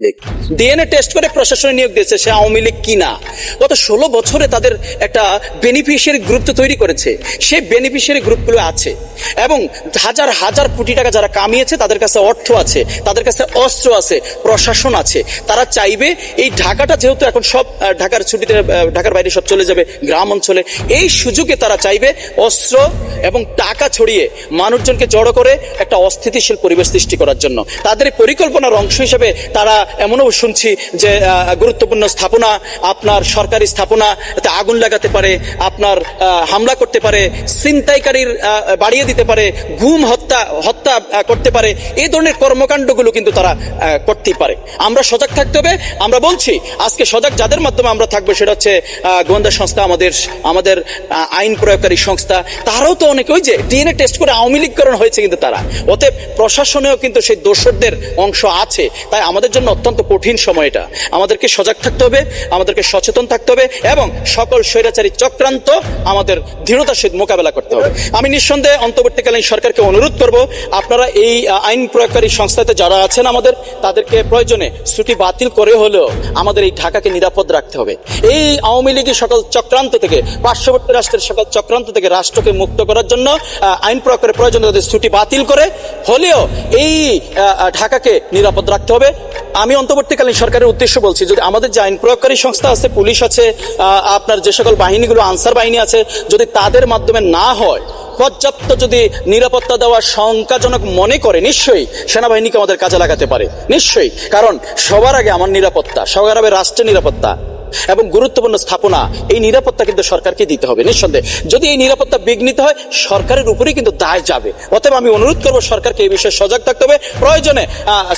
Dick. DNA test করে প্রশাসনে নিয়োগ দিয়েছে, সে আওয়ামী লীগ কিনা? গত ষোলো বছরে তাদের একটা বেনিফিশিয়ারি গ্রুপ তো তৈরি করেছে। সেই বেনিফিশিয়ারি গ্রুপগুলো আছে এবং হাজার হাজার কোটি টাকা যারা কামিয়েছে, তাদের কাছে অর্থ আছে, তাদের কাছে অস্ত্র আছে, প্রশাসন আছে। তারা চাইবে এই ঢাকাটা যেহেতু এখন সব ঢাকার ছুটিতে ঢাকার বাইরে সব চলে যাবে, গ্রাম অঞ্চলে, এই সুযোগে তারা চাইবে অস্ত্র এবং টাকা ছড়িয়ে মানুষজনকে জড়ো করে একটা অস্থিতিশীল পরিবেশ সৃষ্টি করার জন্য। তাদের পরিকল্পনার অংশ হিসেবে তারা এমনও শুনছি যে গুরুত্বপূর্ণ স্থাপনা, আপনার সরকারি স্থাপনা আগুন লাগাতে পারে, আপনার হামলা করতে পারে, ছিনতাইকারীর বাড়িয়ে দিতে পারে, গুম হত্যা হত্যা করতে পারে, এই ধরনের কর্মকাণ্ডগুলো কিন্তু তারা করতেই পারে। আমরা সজাগ থাকতে হবে, আমরা বলছি, আজকে সজাগ যাদের মাধ্যমে আমরা থাকব সেটা হচ্ছে গোয়েন্দা সংস্থা, আমাদের আমাদের আইন প্রয়োগকারী সংস্থা, তারাও তো অনেকে, ওই যে ডিএনএ টেস্ট করে আওয়ামী লীগকরণ হয়েছে কিন্তু তারা। অতএব প্রশাসনেও কিন্তু সেই দোষরদের অংশ আছে। তাই আমাদের জন্য অত্যন্ত কঠিন সময় এটা। আমাদেরকে সজাগ থাকতে হবে, আমাদেরকে সচেতন থাকতে হবে এবং সকল স্বৈরাচারী চক্রান্ত আমাদের দৃঢ়তার সহিত মোকাবেলা করতে হবে। আমি নিঃসন্দেহে অন্তর্বর্তীকালীন সরকারকে অনুরোধ করব, আপনারা এই আইন প্রয়োগকারী সংস্থাতে যারা আছেন আমাদের, তাদেরকে প্রয়োজনে ছুটি বাতিল করে হলেও আমাদের এই ঢাকাকে নিরাপদ রাখতে হবে। এই আওয়ামী লীগের সকল চক্রান্ত থেকে, পার্শ্ববর্তী রাষ্ট্রের সকল চক্রান্ত থেকে রাষ্ট্রকে মুক্ত করার জন্য আইন প্রয়োগ করে প্রয়োজন তাদের ছুটি বাতিল করে, হলেও এই ঢাকাকে নিরাপদ রাখতে হবে। আমি অন্তর্বর্তীকালীন সরকারের উদ্দেশ্য বলছি, যদি আমাদের যে আইন প্রয়োগকারী সংস্থা আছে, পুলিশ আছে আপনার যে সকল বাহিনীগুলো, আনসার বাহিনী আছে, যদি তাদের মাধ্যমে না হয়, পর্যাপ্ত যদি নিরাপত্তা দেওয়া শঙ্কাজনক মনে করে, নিশ্চয়ই সেনাবাহিনীকে আমাদের কাজে লাগাতে পারে। নিশ্চয়ই। কারণ সবার আগে আমার নিরাপত্তা, সবার আগে রাষ্ট্রের নিরাপত্তা। এবং গুরুত্বপূর্ণ স্থাপনা, এই নিরাপত্তা কিন্তু সরকারকে দিতে হবে। নিঃসন্দেহে, যদি এই নিরাপত্তা বিঘ্নিত হয়, সরকারের উপরেই কিন্তু দায় যাবে। অতএব আমি অনুরোধ করব সরকারকে এই বিষয়ে সজাগ থাকতে হবে। প্রয়োজনে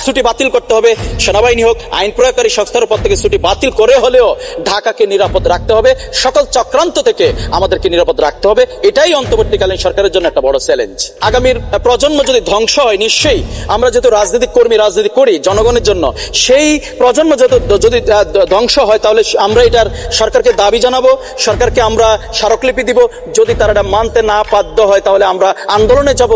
ছুটি বাতিল করতে হবে। সেনাবাহিনী হোক, আইন প্রয়োগকারী সংস্থার উপর থেকে ছুটি বাতিল করে হলেও ঢাকাকে নিরাপদ রাখতে হবে। সকল চক্রান্ত থেকে আমাদেরকে নিরাপদ রাখতে হবে। এটাই অন্তর্বর্তীকালীন সরকারের জন্য একটা বড় চ্যালেঞ্জ। আগামীর প্রজন্ম যদি ধ্বংস হয়, নিশ্চয়ই আমরা যেহেতু রাজনৈতিক কর্মী, রাজনীতি করি জনগণের জন্য, সেই প্রজন্ম যদি ধ্বংস হয়, তাহলে আমরা এটার সরকারকে দাবি জানাব, সরকারকে আমরা স্মারকলিপি দিব। যদি তারা এটা মানতে না বাধ্য হয়, তাহলে আমরা আন্দোলনে যাব।